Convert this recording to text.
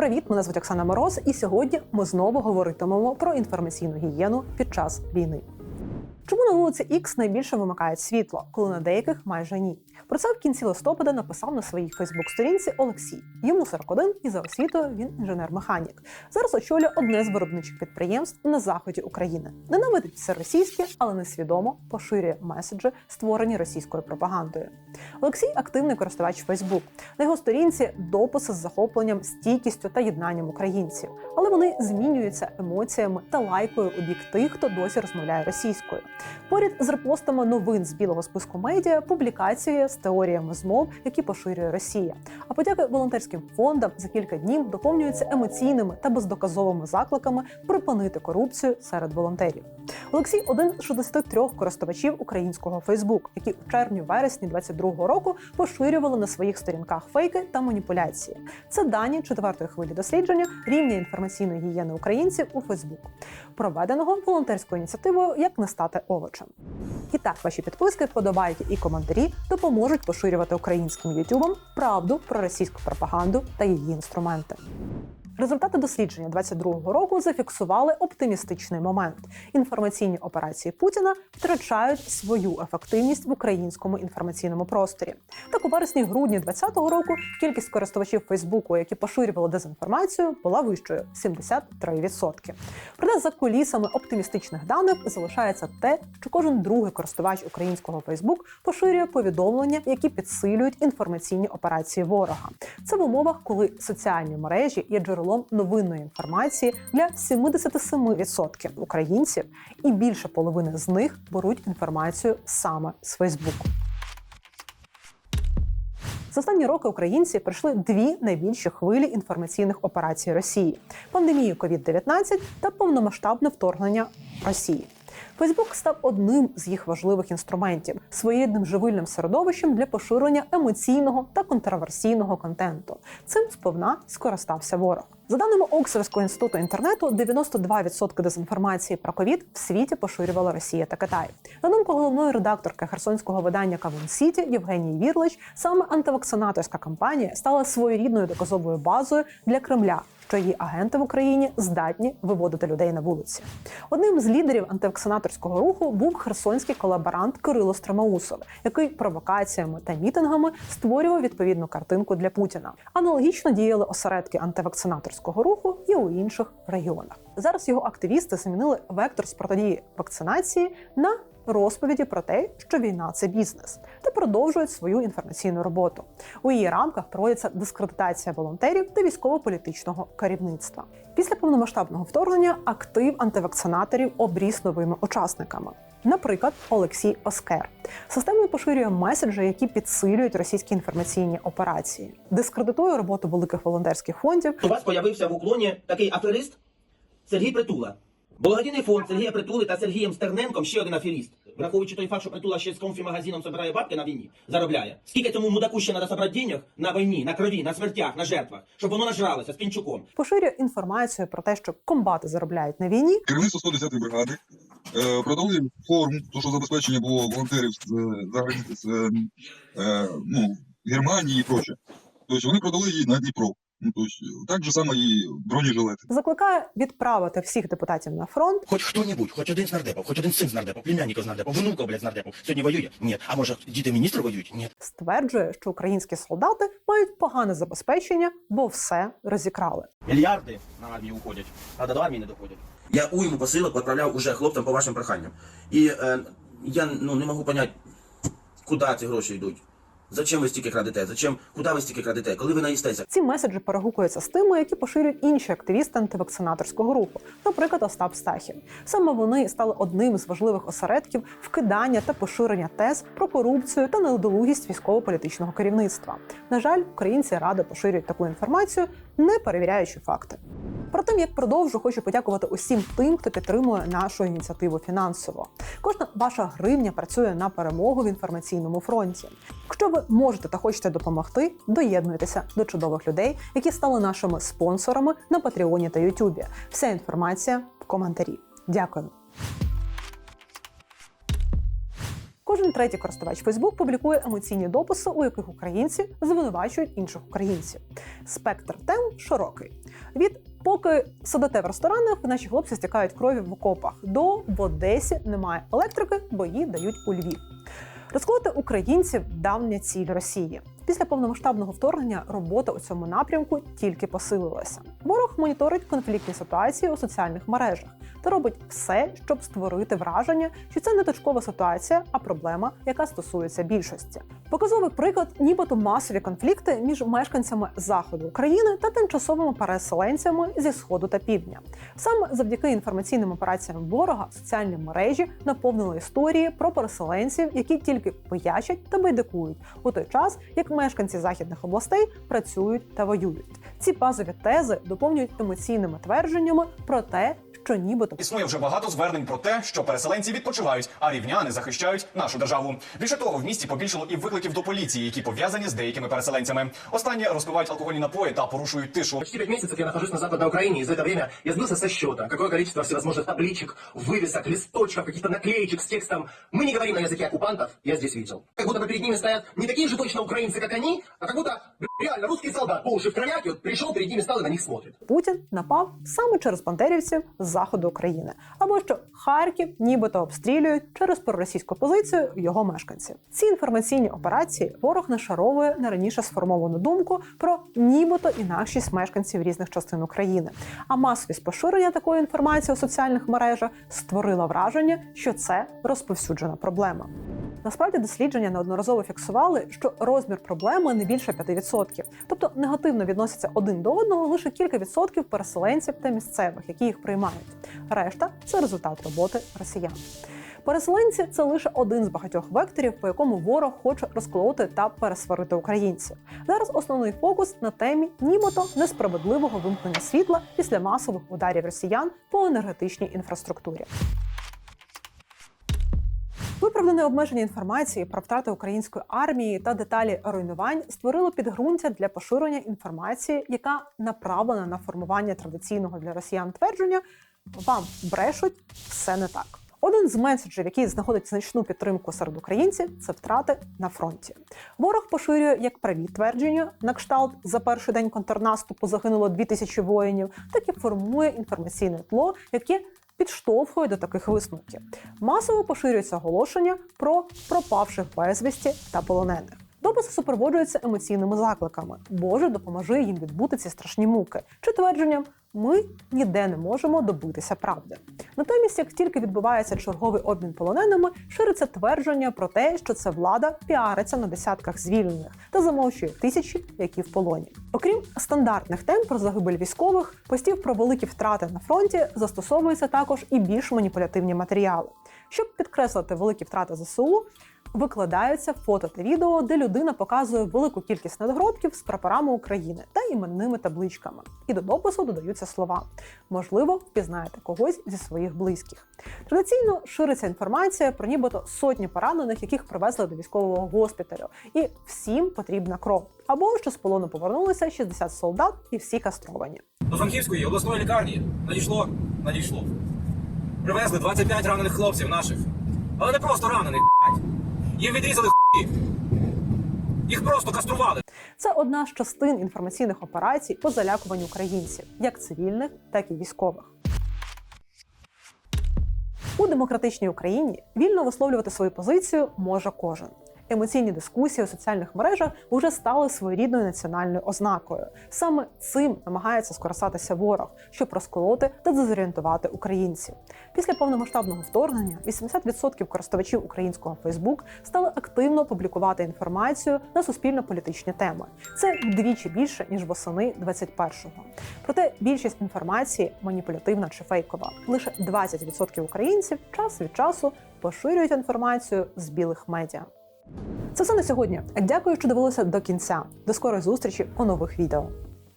Привіт, мене звуть Оксана Мороз, і сьогодні ми знову говоритимемо про інформаційну гігієну під час війни. Чому на вулиці X найбільше вимикають світло, коли на деяких майже ні? Про це в кінці листопада написав на своїй Фейсбук-сторінці Олексій. Йому 41 і за освітою він інженер-механік. Зараз очолює одне з виробничих підприємств на заході України. Ненавидить все російське, але несвідомо поширює меседжі, створені російською пропагандою. Олексій активний користувач Фейсбук. На його сторінці дописи з захопленням, стійкістю та єднанням українців, але вони змінюються емоціями та лайкою у бік тих, хто досі розмовляє російською. Поряд з репостами новин з білого списку медіа, публікації з теоріями змов, які поширює Росія. А подяки волонтерським фондам за кілька днів доповнюються емоційними та бездоказовими закликами припинити корупцію серед волонтерів. Олексій один з 63 користувачів українського Фейсбук, які у червні-вересні 22-го року поширювали на своїх сторінках фейки та маніпуляції. Це дані четвертої хвилі дослідження рівня інформаційної гігієни українців у Фейсбук, проведеного волонтерською ініціативою Як не стати овочем. І так, ваші підписки, вподобайки і коментарі допоможуть поширювати українським ютубом правду про російську пропаганду та її інструменти. Результати дослідження 22-го року зафіксували оптимістичний момент. Інформаційні операції Путіна втрачають свою ефективність в українському інформаційному просторі. Так, у вересні-грудні 2020 року кількість користувачів Фейсбуку, які поширювали дезінформацію, була вищою 73%. Проте за кулісами оптимістичних даних залишається те, що кожен другий користувач українського Фейсбук поширює повідомлення, які підсилюють інформаційні операції ворога. Це в умовах, коли соціальні мережі є джерелом новинної інформації для 77% українців, і більше половини з них беруть інформацію саме з Фейсбуку. За останні роки українці пройшли дві найбільші хвилі інформаційних операцій Росії: пандемію COVID-19 та повномасштабне вторгнення Росії. Фейсбук став одним з їх важливих інструментів своєрідним живильним середовищем для поширення емоційного та контроверсійного контенту. Цим сповна скористався ворог. За даними Оксфордського інституту інтернету, 92% дезінформації про ковід в світі поширювала Росія та Китай. На думку головної редакторки херсонського видання Кавун Сіті Євгенії Вірлич, саме антивакцинаторська кампанія стала своєрідною доказовою базою для Кремля. Що її агенти в Україні здатні виводити людей на вулиці. Одним з лідерів антивакцинаторського руху був херсонський колаборант Кирило Стремаусов, який провокаціями та мітингами створював відповідну картинку для Путіна. Аналогічно діяли осередки антивакцинаторського руху і у інших регіонах. Зараз його активісти змінили вектор з протидії вакцинації на розповіді про те, що війна це бізнес, та продовжують свою інформаційну роботу. У її рамках проводиться дискредитація волонтерів та військово-політичного керівництва. Після повномасштабного вторгнення актив антивакцинаторів обріс новими учасниками. Наприклад, Олексій Оскер системою поширює меседжі, які підсилюють російські інформаційні операції, дискредитує роботу великих волонтерських фондів У вас появився в уклоні такий аферист Сергій Притула. Благодійний фонд Сергія Притули та Сергієм Стерненком ще один аферіст. Враховуючи той факт, що Притула ще з конфі-магазином збирає бабки на війні, заробляє. Скільки цьому мудаку ще треба забрати денег на війні, на крові, на смертях, на жертвах, щоб воно нажралося з пінчуком. поширює інформацію про те, що комбати заробляють на війні, Керівництво 110-ї бригади продали форму, то що забезпечення було волонтерів з, е, за з е, е, ну, Германії і проче. Тобто вони продали її на Дніпро. Ну, тобто, так же само і бронежилети. закликає відправити всіх депутатів на фронт Хоч хто-небудь, хоч один з нардепов, хоч один син з нардепов, племянників з нардепов, внуков, блядь, з нардепов, сьогодні воює? Ні. А може діти міністри воюють? Ні. стверджує, що українські солдати мають погане забезпечення, бо все розікрали. Мільярди на армію уходять, а до армії не доходять. Я уйму посилок відправляв уже хлопцям по вашим проханням. І е, я ну, не можу зрозуміти, куди ці гроші йдуть. Зачем ви стільки крадете? Зачем? Куди ви стільки крадете? Коли ви наїстеся? Ці меседжі перегукуються з тими, які поширюють інші активісти антивакцинаторського руху, наприклад, Остап Стахів. Саме вони стали одним з важливих осередків вкидання та поширення тез про корупцію та недолугість військово-політичного керівництва. На жаль, українці радо поширюють таку інформацію, не перевіряючи факти. Про тим, як продовжу, хочу подякувати усім тим, хто підтримує нашу ініціативу фінансово. Кожна ваша гривня працює на перемогу в інформаційному фронті. Якщо ви можете та хочете допомогти, доєднуйтеся до чудових людей, які стали нашими спонсорами на Патреоні та Ютубі. Вся інформація в коментарі. Дякую. Кожен третій користувач Facebook публікує емоційні дописи, у яких українці звинувачують інших українців. Спектр тем широкий. Від поки сидите в ресторанах, наші хлопці стікають крові в окопах. До в Одесі немає електрики, бо її дають у Львів. Розколоти українців давня ціль Росії. Після повномасштабного вторгнення робота у цьому напрямку тільки посилилася. Ворог моніторить конфліктні ситуації у соціальних мережах та робить все, щоб створити враження, що це не точкова ситуація, а проблема, яка стосується більшості. Показовий приклад, нібито масові конфлікти між мешканцями заходу України та тимчасовими переселенцями зі сходу та півдня. Саме завдяки інформаційним операціям ворога соціальні мережі наповнили історії про переселенців, які тільки боячать та байдикують у той час, як мешканці західних областей працюють та воюють. Ці базові тези доповнюють емоційними твердженнями про те, що нібито Існує вже багато звернень про те, що переселенці відпочивають, а рівняни захищають нашу державу. Більше того, в місті побільшало і викликів до поліції, які пов'язані з деякими переселенцями. Останні розпивають алкогольні напої та порушують тишу. Почти пять месяцев я нахожусь на Западной Украине, и за это время я сбился со счета. Какое количество всевозможных табличек, вывесок, листочков, каких-то наклеечек с текстом. Мы не говорим на языке оккупантов, я здесь видел. Как будто бы перед ними стоят не такие же точно украинцы, как они, а как будто бля, реально русский солдат по уши в кровяке вот пришел, перед ними стал и на них смотрит. Путін напав саме через бандерівців з заходу України, або що Харків нібито обстрілюють через проросійську позицію його мешканців. Ці інформаційні операції ворог нашаровує на раніше сформовану думку про нібито інакшість мешканців різних частин України. А масовість поширення такої інформації у соціальних мережах створила враження, що це розповсюджена проблема. Насправді дослідження неодноразово фіксували, що розмір проблеми не більше 5%. Тобто негативно відносяться один до одного лише кілька відсотків переселенців та місцевих, які їх приймають. Решта це результат роботи росіян. Переселенці це лише один з багатьох векторів, по якому ворог хоче розколоти та пересварити українців. Зараз основний фокус на темі нібито несправедливого вимкнення світла після масових ударів росіян по енергетичній інфраструктурі. Виправдане обмеження інформації про втрати української армії та деталі руйнувань створило підґрунтя для поширення інформації, яка направлена на формування традиційного для росіян твердження вам брешуть все не так. Один з меседжів, який знаходить значну підтримку серед українців, це втрати на фронті. Ворог поширює як праві твердження на кшталт за перший день контрнаступу загинуло 2000 воїнів, так і формує інформаційне тло, яке підштовхує до таких висновків. Масово поширюються оголошення про пропавших безвісті та полонених. Дописи супроводжуються емоційними закликами. Боже, допоможи їм відбути ці страшні муки чи твердженням ми ніде не можемо добитися правди. Натомість, як тільки відбувається черговий обмін полоненими, шириться твердження про те, що це влада піариться на десятках звільнених та замовчує тисячі, які в полоні. Окрім стандартних тем про загибель військових, постів про великі втрати на фронті застосовуються також і більш маніпулятивні матеріали. Щоб підкреслити великі втрати ЗСУ, викладаються фото та відео, де людина показує велику кількість надгробків з прапорами України та іменними табличками. І до допису додаються слова. Можливо, впізнаєте когось зі своїх близьких. Традиційно шириться інформація про нібито сотні поранених, яких привезли до військового госпіталю, і всім потрібна кров. Або що з полону повернулися 60 солдат і всі кастровані. До Франківської обласної лікарні надійшло, надійшло. Привезли 25 ранених хлопців наших. Але не просто ранених, блядь. Їм відрізали хуї. Їх просто кастрували. Це одна з частин інформаційних операцій по залякуванню українців, як цивільних, так і військових. У демократичній Україні вільно висловлювати свою позицію може кожен. Емоційні дискусії у соціальних мережах вже стали своєрідною національною ознакою. Саме цим намагається скористатися ворог, щоб розколоти та дезорієнтувати українців. Після повномасштабного вторгнення 80% користувачів українського Фейсбук стали активно публікувати інформацію на суспільно-політичні теми. Це вдвічі більше ніж восени 21-го. Проте більшість інформації маніпулятивна чи фейкова. Лише 20% українців час від часу поширюють інформацію з білих медіа. Це все на сьогодні. Дякую, що дивилися до кінця. До скорої зустрічі у нових відео.